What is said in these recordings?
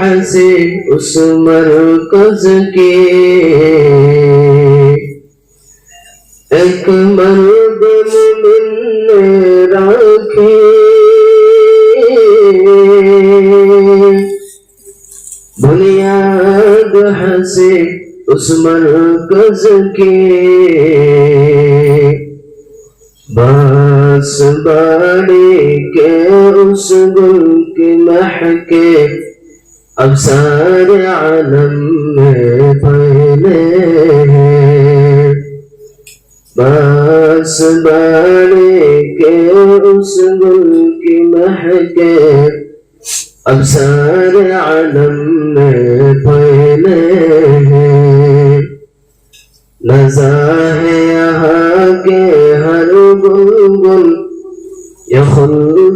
بنیاد اس مرکز کی ایک مرد مومن راکھے بنیاد حسے اس مرکز کے۔ باس باڑی کے اس گل کے محکے اب سارے عالم میں پھیلے ہیں باس باڑی کے اس گل کی محکے اب سارے عالم میں پھیلے ہیں نزا ہے یہاں کے ہر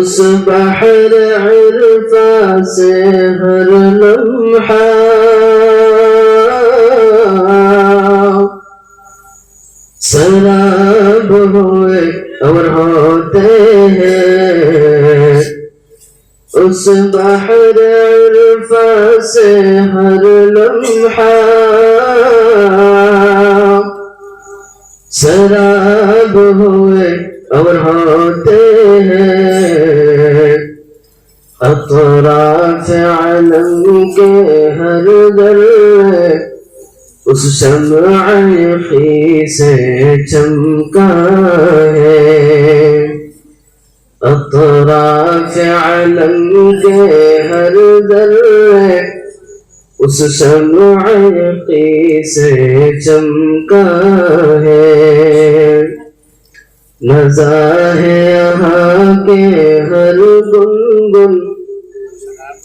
اس بحر عرفا سے ہر لمحہ سراب ہوئے اور ہوتے ہیں اس بحر عرفا سے ہر لمحہ سراب ہوئے اور ہوتے اطراف علم کے ہر در اس شمع خی سے چمکا ہے۔ اطراف علم کے ہر در اس شمع خی سے چمکا ہے۔ نزا ہے یہاں کے ہر گل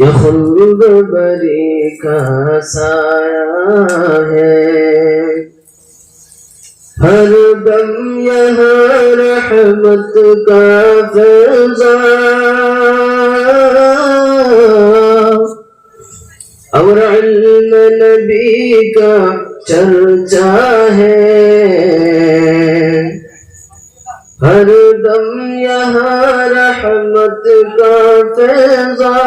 ہر خلد بری کا سایہ ہے ہر دم یہاں رحمت کا فیضان اور علم نبی کا چرچا ہے۔ ہر دم یہاں رحمت کا فیضان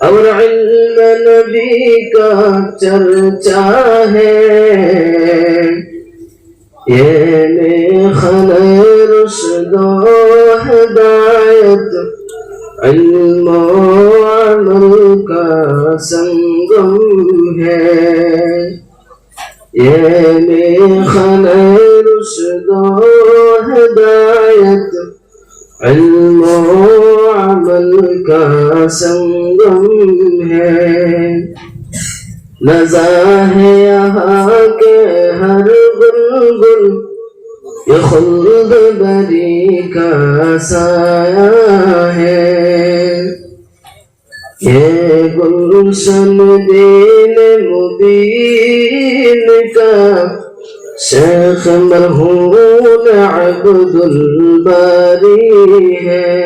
اور علم نبی کا چرچا ہے۔ یہ میخن رشد و ہدایت، علم و عمل کا سنگم ہے۔ یہ و کا سنگم ہے؟ نزا ہے یہاں کے ہر بلبل، یہ خلد بری کا سایہ ہے۔ یہ گلشن دین مبین کا شیخ مرہون عبد الباری ہے۔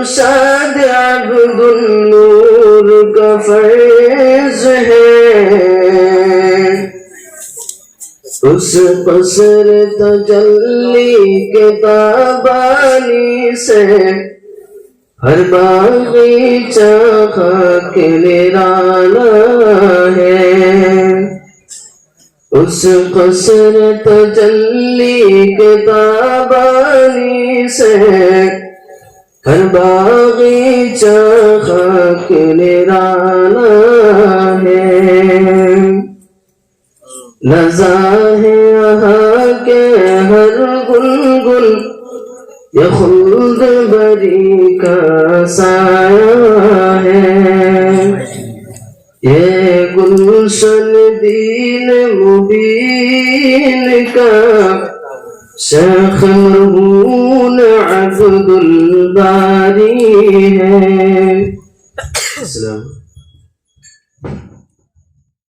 وإرشاد عبد النور کا فیض ہے۔ اس قصر تجلی کے تابانی سے ہر باغی چاہا کے نرانا ہے۔ اس قصر تجلی کے تابانی سے ہر باغی چاہا کے نرانا ہے۔ نزا ہے یہاں کے ہر گلگل، یہ خلد بری کا سایہ ہے۔ یہ گلشن دین مبین کا شیخ مرہون عبد الباری ہے السلام.